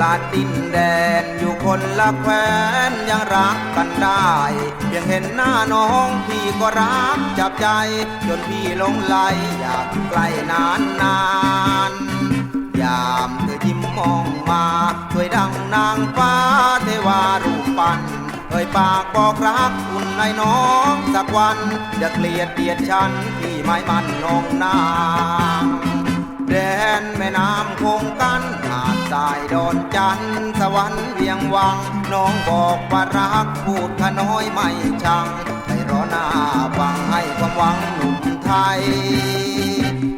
ละดินแดนอยู่คนละแคว้นยังรักกันได้เพียงเห็นหน้าน้องพี่ก็รักจับใจ จนพี่หลงไหลอยากใกล้นานนานยามเธอยิ้มมองมาสวยดังนางฟ้าเทวารูปปั้นเอ่ยปากบอกรักคุณในน้องสักวันอย่าเกลียดเดียดฉันที่ไม่มันนองนางแดนแม่น้ำ หาดทรายดอนจันสวรรค์เวียงวัง น้องบอกว่ารักพูดขน้อยไม่ชังให้รอหน้าฟังให้ความหวังหนุ่มไทย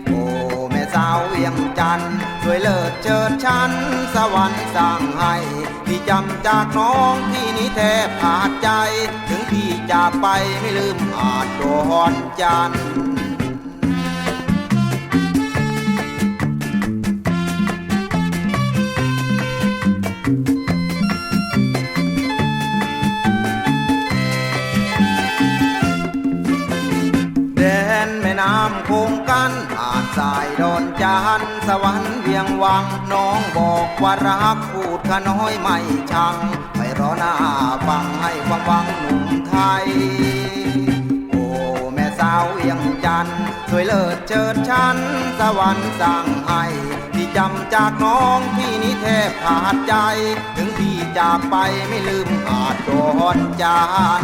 โอ้แม่สาวเวียงจันทร์สวยเลิศเจิดชันสวรรค์สร้างให้พี่จำจากน้องที่นี้แทบขาดใจ ถึงพี่จากไปไม่ลืมอาจโดนจันทร์ แม่น้ำคงกันหาดทรายดอนจานสวรรค์เวียงวังน้องบอกว่ารักพูดขน้อยไม่ชังไปรอหน้าฟังให้ความหวังหนุ่มไทย โอ้แม่สาวเวียงจันสวยเลิศเจิดชันสวรรค์สร้างให้ที่จำจากน้องที่นี้แทบขาดใจ ถึงพี่จากไปไม่ลืมอาจโดนจาน